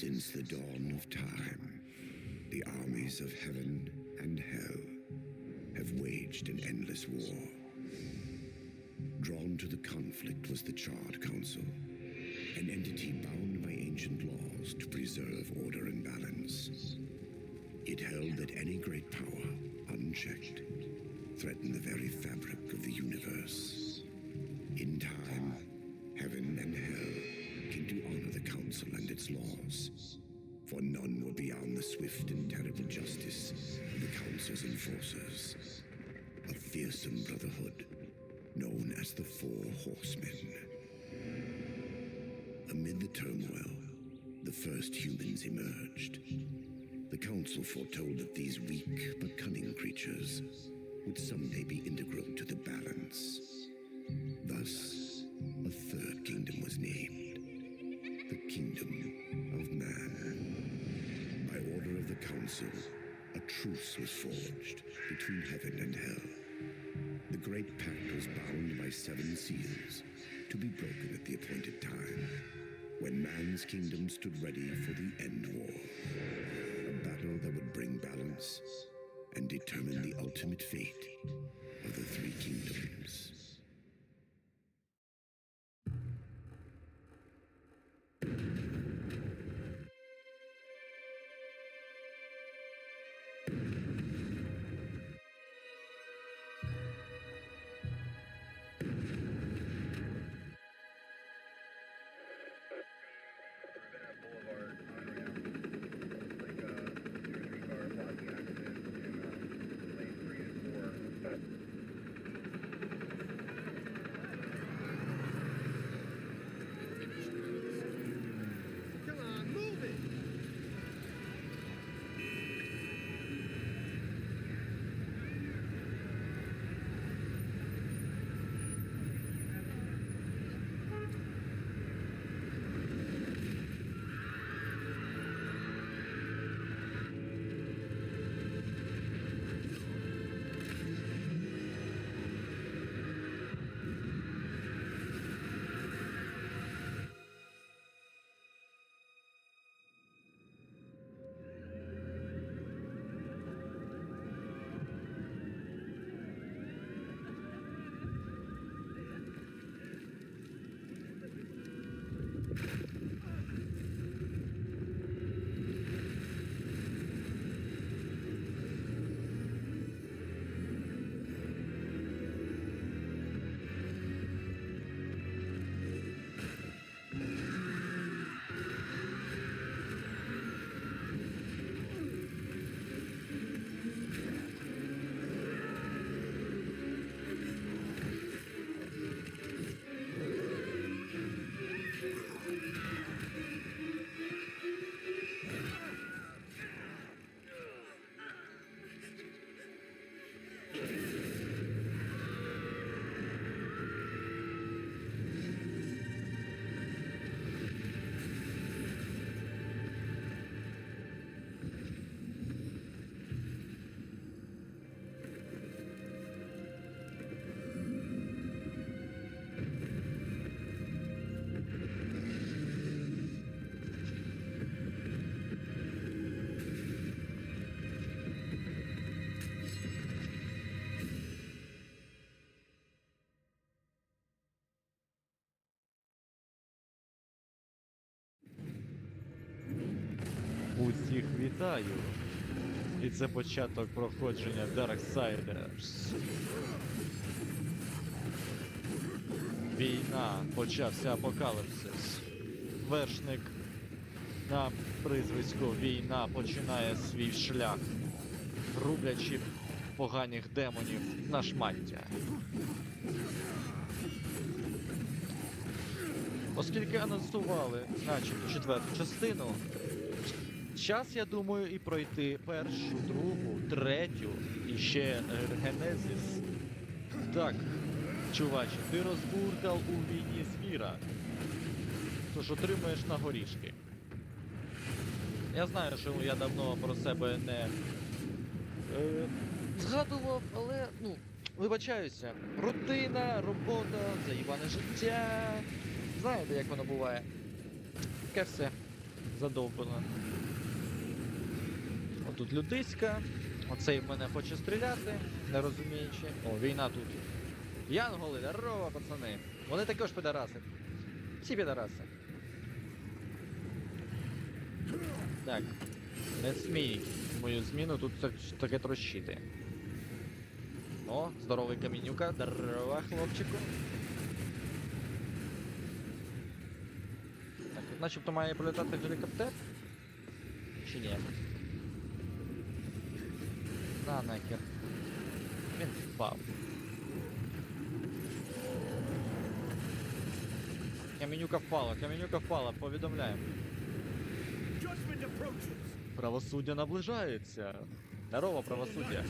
Since the dawn of time, the armies of heaven and hell have waged an endless war. Drawn to the conflict was the Charred Council, an entity bound by ancient laws to preserve order and balance. It held that any great power, unchecked, threatened the very fabric of the universe. In time, its laws, for none were beyond the swift and terrible justice of the council's enforcers. A fearsome brotherhood known as the Four Horsemen. Amid the turmoil, the first humans emerged. The council foretold that these weak but cunning creatures would someday be integral to the balance. Thus, a third kingdom was named the Kingdom the council, a truce was forged between heaven and hell. The Great Pact was bound by seven seals to be broken at the appointed time, when man's kingdom stood ready for the end war. A battle that would bring balance and determine the ultimate fate вітаю! І це початок проходження Darksiders. Війна, почався апокаліпсис. Вершник на призвисько Війна починає свій шлях, рублячи поганих демонів на шмаття. Оскільки анонсували, начебто, четверту частину, час, я думаю, і пройти першу, другу, третю і ще Генезіс. Так, чуваче, ти розбуркав у війні звіра. Тож отримуєш на горішки. Я знаю, що я давно про себе не е, згадував, але ну, вибачаюся. Рутина, робота, заїбане життя. Знаєте, як воно буває. Таке все. Задовбано. Отут людиська. Оцей в мене хоче стріляти, не розуміючи. О, війна тут. Янголи, здорово, пацани. Вони також підараси. Всі підараси. Так. Не смій мою зміну тут таке трощити. О, здоровий камінюка. Здорово, хлопчику. Так, тут начебто має прилітати гелікоптер. Чи ні? На нахер. Він впав. Каменюка впала, каменюка впала, повідомляємо. Правосуддя наближається. Здорово, правосуддя.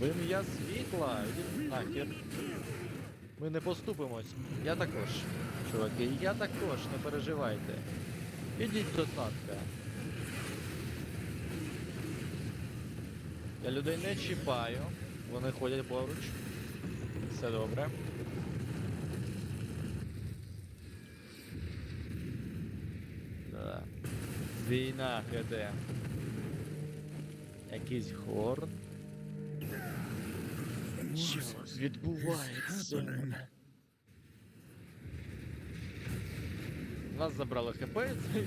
В ім'я світла. Ідіть нахер. Ми не поступимось. Я також. Чуваки, я також, не переживайте. Ідіть до татка. Я людей не чіпаю. Вони ходять поруч. Все добре. Да. Війна ГД. Якийсь горн. Що відбувається? Нас забрали ХП, це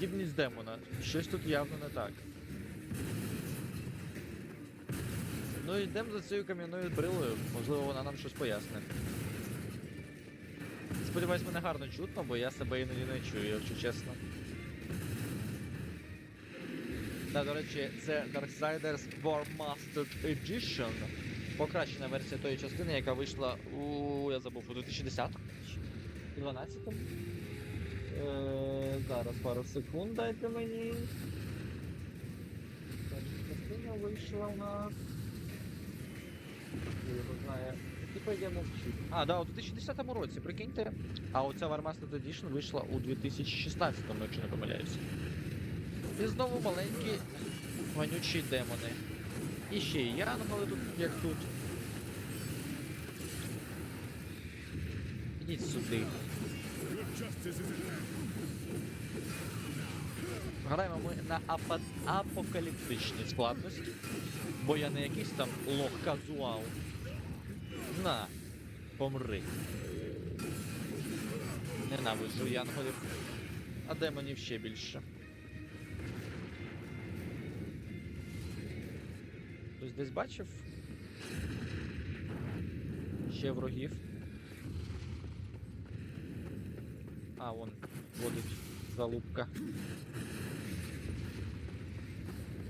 дібність демона. Щось тут явно не так. Ну йдемо за цією кам'яною брилою, можливо вона нам щось пояснить. Сподіваюсь, мене гарно чутно, бо я себе іноді не чую, якщо чесно. Та, до речі, це Darksiders War Mastered Edition. Покращена версія тої частини, яка вийшла у. я забув, у 2010 чи 12 Е, зараз пару секунд дайте мені. Перша частина вийшла у нас. Типа я мовчу. А, да, у 2010 році, прикиньте. А оця War Mastered Edition вийшла у 2016, якщо не помиляюся. І знову маленькі вонючі демони. І ще й янголи тут, як тут. Ідіть сюди. Граємо ми на апокаліптичній складності, бо я не якийсь там лох казуал. На, помри. Ненавиджу янголів, а демонів ще більше. Хтось десь бачив? Ще ворогів. А, вон водить залупка.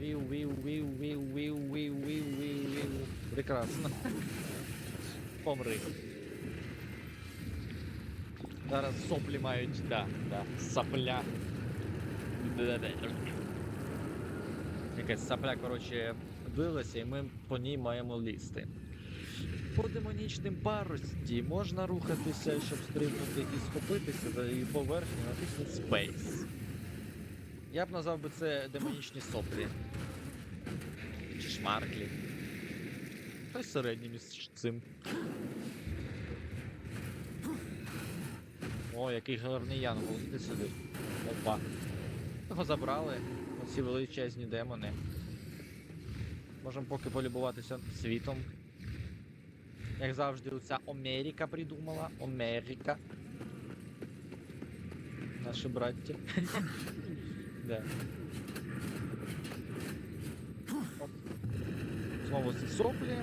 Віу, віу, віу, віу, віу, віу, віу, віу, віу. Прекрасно. Помри. Зараз соплі мають, да, да. Да-да-да. Якась сапля, коротше, вилася, і ми по ній маємо лізти. По демонічним парості можна рухатися, щоб стрибнути і схопитися за її поверхню, натиснути Space. Я б назвав би це демонічні соплі. Чи шмарклі. Хтось середній між цим. О, який гарний янгол, іди сюди. Опа. Його забрали, оці величезні демони. Можемо поки полюбуватися світом. Як завжди, оця Америка придумала. Америка. Наші браття. Оп. Знову ці соплі.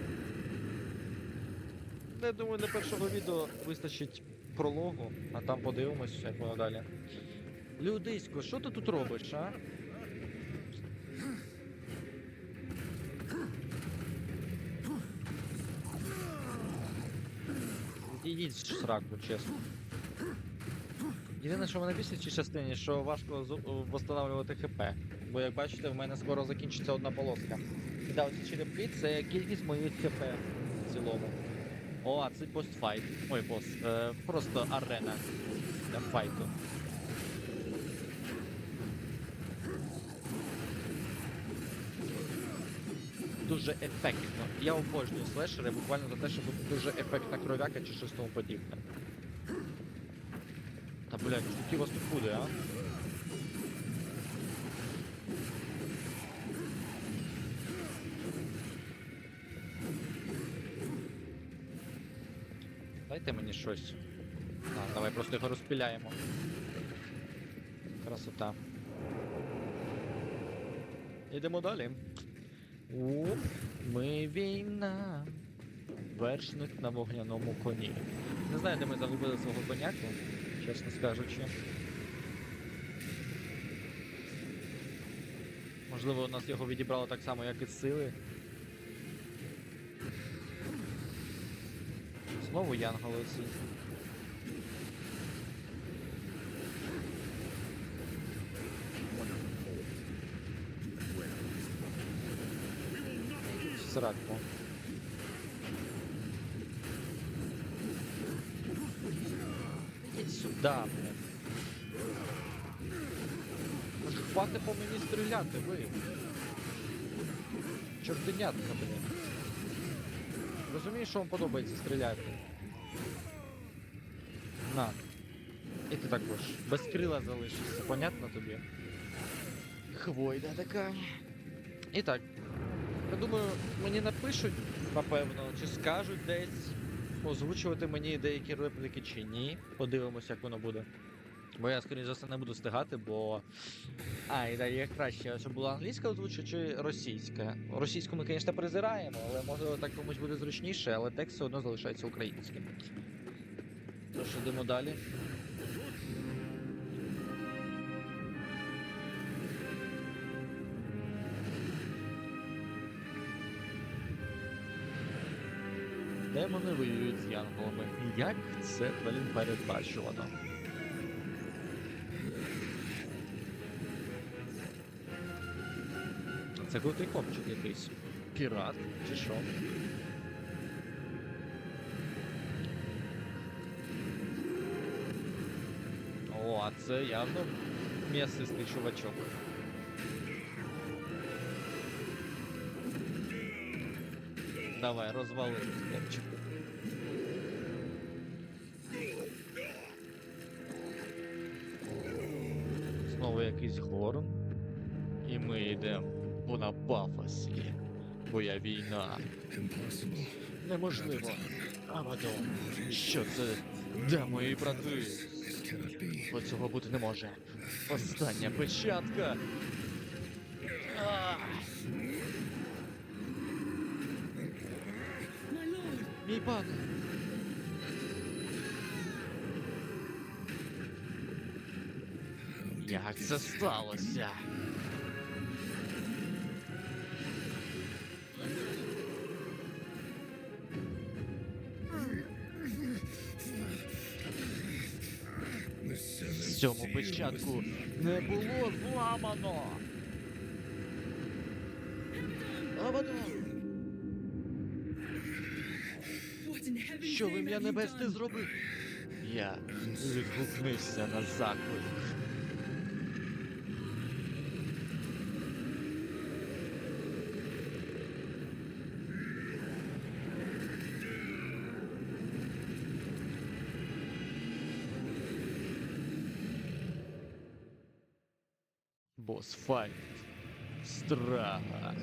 Я думаю, для першого відео вистачить прологу, а там подивимось, як воно далі. Людисько, що ти тут робиш, а? Ідіть сраку, чесно. Єдине, що мене бісить в цій частині, що важко зу- ХП. Бо як бачите, в мене скоро закінчиться одна полоска. І да, ці черепки це кількість моїх ХП в цілому. О, а це постфайт. Ой, бос. Е, просто арена для файту. Дуже ефектно. Я обожнюю слешери буквально за те, що тут дуже ефектна кров'яка чи щось тому подібне. Блядь, скільки вас тут буде, а? Дайте мені щось. А, давай просто його розпіляємо. Красота. Йдемо далі. Оп, ми війна. Вершник на вогняному коні. Не знаю, де ми загубили свого коняку, чесно скажучи. Можливо, у нас його відібрало так само, як і сили. Знову янголи ці. Сраку. Стріляти, ви. Чортенятка, блін. Розумієш, що вам подобається стріляти? На. І ти також. Без крила залишишся, понятно тобі? Хвойда така. І так. Я думаю, мені напишуть, напевно, чи скажуть десь озвучувати мені деякі репліки чи ні. Подивимося, як воно буде. Бо я, скоріше за все, не буду встигати, бо. А, і далі краще, щоб була англійська озвучка чи російська. Російську ми, звісно, презираємо, але можливо так комусь буде зручніше, але текст все одно залишається українським. Тож йдемо далі. Демони воюють з янголами. Як це, блін, передбачувано? Це крутий хлопчик якийсь. Пірат чи що? О, а це явно м'ясистий чувачок. Давай, розвали хлопчику. Знову якийсь горн. Пафосі. Бо війна. Неможливо. Авадон. Що це? Де мої брати? Бо цього бути не може. Остання печатка. Мій пан. Як це сталося? Цьому початку не було зламано. Що в ім'я небес ти зробив? Я відгукнувся на заклик. Босфайт. Страга.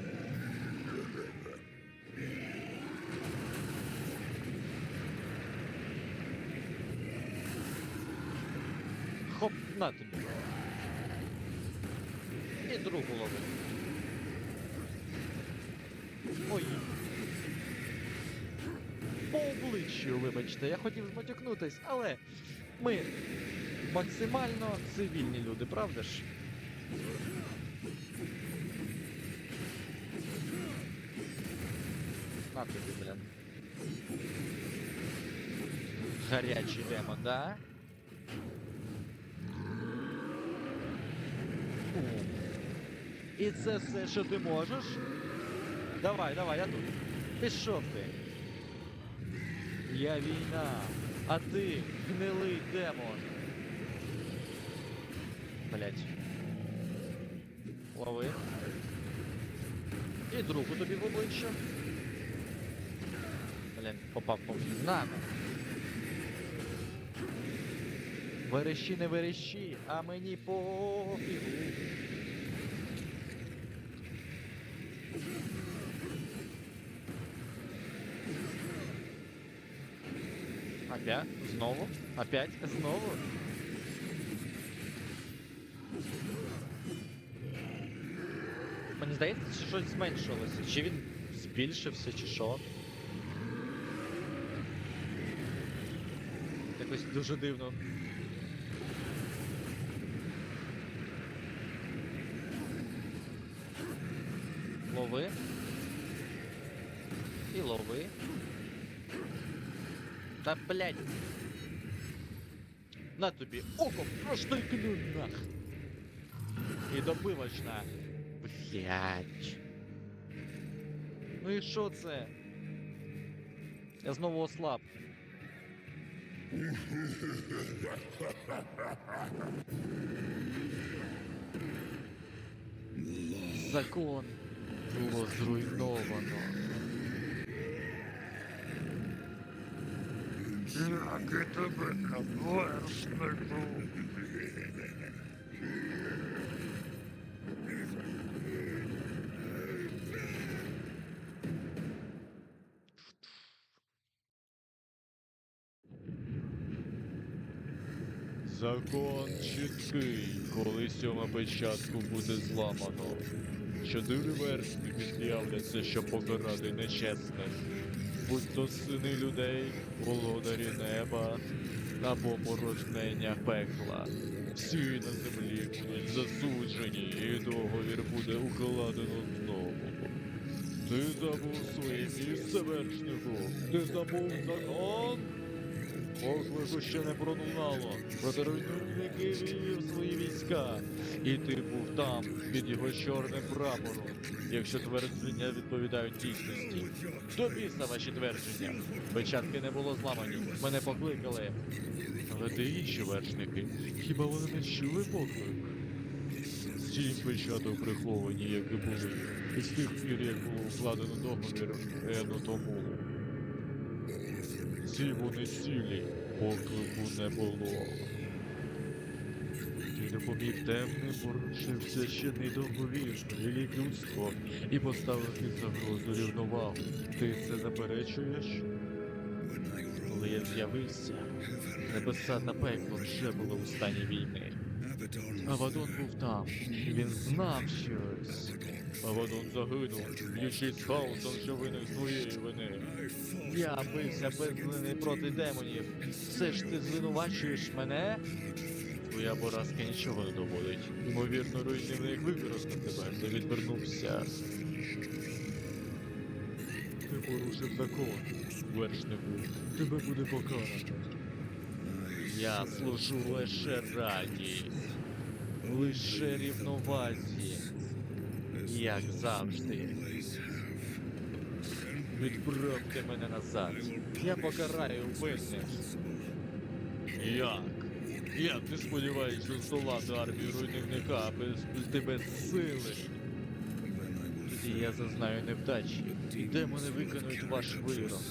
Хоп, на тобі. І другу лови. Ой. По обличчю, вибачте, я хотів зматюкнутись, але ми максимально цивільні люди, правда ж? На тобі, блін. Демон, да? І це все, що ти можеш? Давай, давай, я тут. Пішов ти. Я війна, а ти гнилий демон. Блять. Лови. І другу тобі в обличчя. Блін, попав по мені. На. Верещі не верещі, а мені пофігу. Опять? Знову? Опять? Знову? Мені здається, що щось зменшилося. Чи він збільшився, чи що? Якось дуже дивно. Лови. І лови. Та блядь. На тобі око проштовхну нах. І добивочна. Блядь. Ну і що це? Я знову ослаб. Закон було зруйновано. Як тебе вершнику. Закон чіткий, коли сьома печатку буде зламано. Чотири вершники з'являться, щоб покарати нечесних. Будь то сини людей, володарі неба або порожнення пекла. Всі на землі будуть засуджені, і договір буде укладено знову. Ти забув своє місце вершнику? Ти забув закон? Поклику ще не пролунало, проте руйнівники вів свої війська, і ти був там, під його чорним прапором, якщо твердження відповідають дійсності. До біса ваші твердження. Печатки не було зламані, мене покликали. Але ти інші вершники, хіба вони не чули поклик? Сім печаток приховані, як і були, із тих пір, як було укладено договір Ену тому. Всі вони цілі, поклику не було. Ти допоміг темним порушив священний договір, велик людство і поставив під загрозу рівновагу. Ти це заперечуєш? Коли я з'явився, небеса та пекло вже були у стані війни. Авадон був там, він знав щось. Авадон загинув, б'ючись хаосом, що виник з твоєї вини. Я бився без вини проти демонів. Все ж ти звинувачуєш мене? Твоя поразка нічого не доводить. Ймовірно, руйнівник використав тебе, ти відвернувся. Ти порушив закон, вершнику. Тебе буде покарано. Я служу лише раді, лише рівновазі, як завжди. Відправте мене назад. Я покараю винних. Як? Як ти сподіваєшся здолати армію руйнівника без, ти без сили? Тоді я зазнаю невдачі. Демони виконують ваш вирок.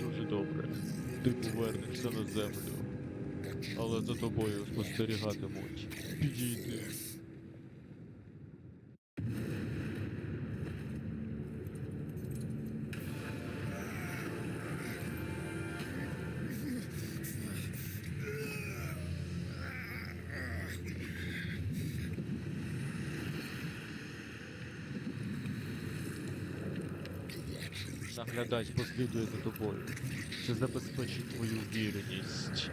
Дуже добре. Ти повернешся на землю. Але за тобою спостерігатимуть. Підійди. Наглядач послідує за тобою. Це забезпечить твою вірність.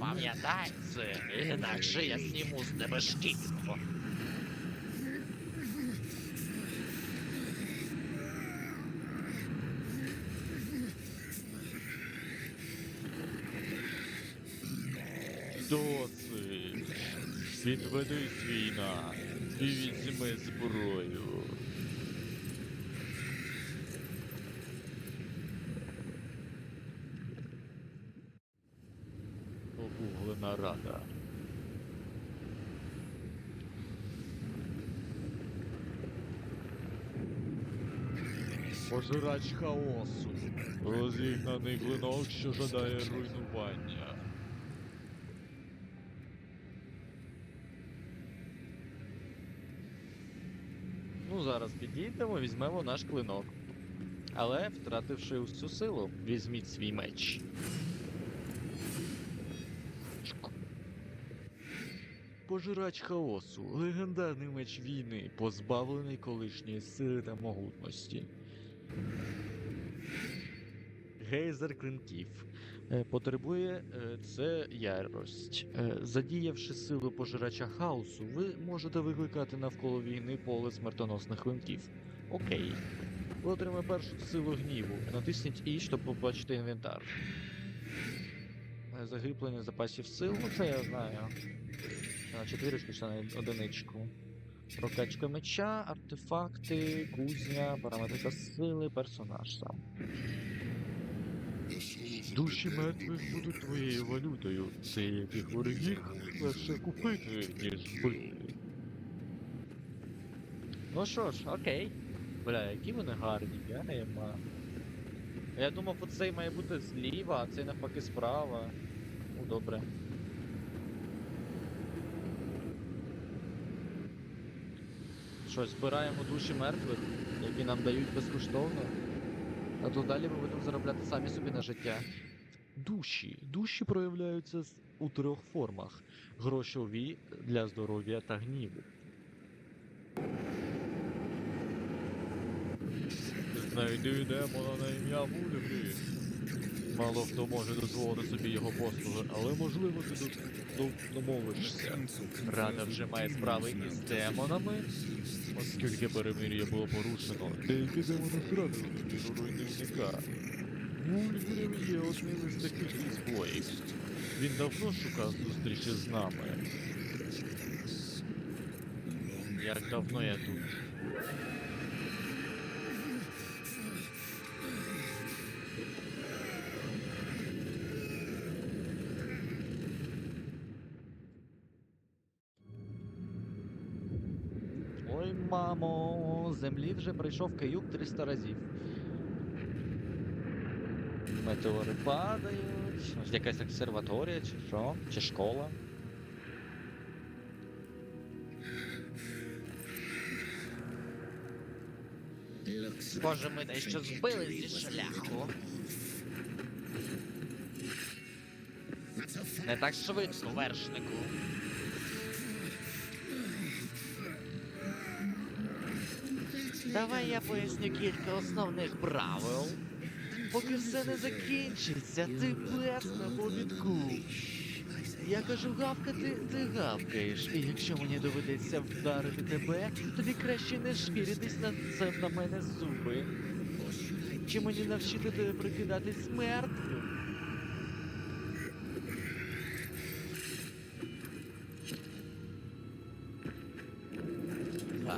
Пам'ятай це, інакше я зніму з тебе шкіру. Досить. Відведи свій нас і візьми зброю. Огуглена рада. Пожирач хаосу. Розігнаний клинок, що жадає руйнування. Ну, зараз підійдемо, візьмемо наш клинок. Але, втративши усю силу, візьміть свій меч. Пожирач хаосу, легендарний меч війни, позбавлений колишньої сили та могутності. Гейзер клинків. Е, Потребує е, це ярость. Е, Задіявши силу пожирача хаосу, ви можете викликати навколо війни поле смертоносних клинків. Окей. Ви отримаєте першу силу гніву. Натисніть І, щоб побачити інвентар. Загріплення запасів сил, ну це я знаю. На четвірочку на одиничку. Прокачка меча, артефакти, кузня, параметрика сили, персонаж сам. Душі мертвих будуть твоєю валютою. Це яких ворогів легше купити, ніж бити. Ну що ж, окей. Бля, які вони гарні, я не маю. Я думав, оцей має бути зліва, а цей навпаки справа. Ну, добре. Що, збираємо душі мертвих, які нам дають безкоштовно. А то далі ми будемо заробляти самі собі на життя. Душі. Душі проявляються у трьох формах: грошові для здоров'я та гніву. Знайди демона на ім'я Вульфрі. Мало хто може дозволити собі його послуги, але можливо ти до- домовишся. Рада вже має справи із демонами, оскільки перемир'я було порушено. Деякі демони зрадили тобі руйнівника. Вульфрім є одним із таких ізгоїв. Він давно шукав зустрічі з нами. Як давно я тут? Землі вже прийшов каюк 300 разів. Метеори падають. Якась обсерваторія, чи що? Чи школа? Схоже, ми дещо збили зі шляху. Не так швидко, вершнику. Давай я поясню кілька основних правил. Поки все не закінчиться, ти на повідку. Я кажу гавкати, ти гавкаєш. І якщо мені доведеться вдарити тебе, тобі краще не шкіритись на це на мене зуби. Чи мені навчити тебе прикидатись мертвим?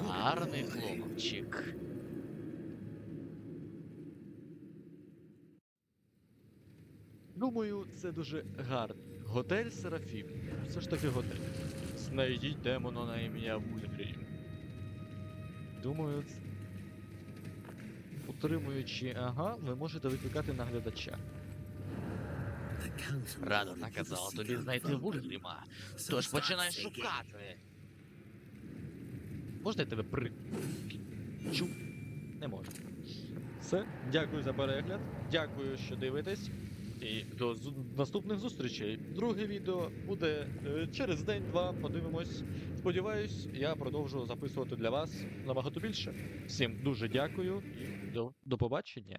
Гарний хлопчик. Думаю, це дуже гарно. Готель Серафім. Все ж таки готель. Знайдіть демона на ім'я Вульфрім. Думаю, утримуючи ага, ви можете викликати наглядача. Рада наказала тобі знайти Вульфріма. Тож починай шукати. Можна я тебе при. Чу? Не можу. Все, дякую за перегляд. Дякую, що дивитесь. І до наступних зустрічей. Друге відео буде е, через день-два. Подивимось. Сподіваюсь, я продовжу записувати для вас набагато більше. Всім дуже дякую і до, до побачення.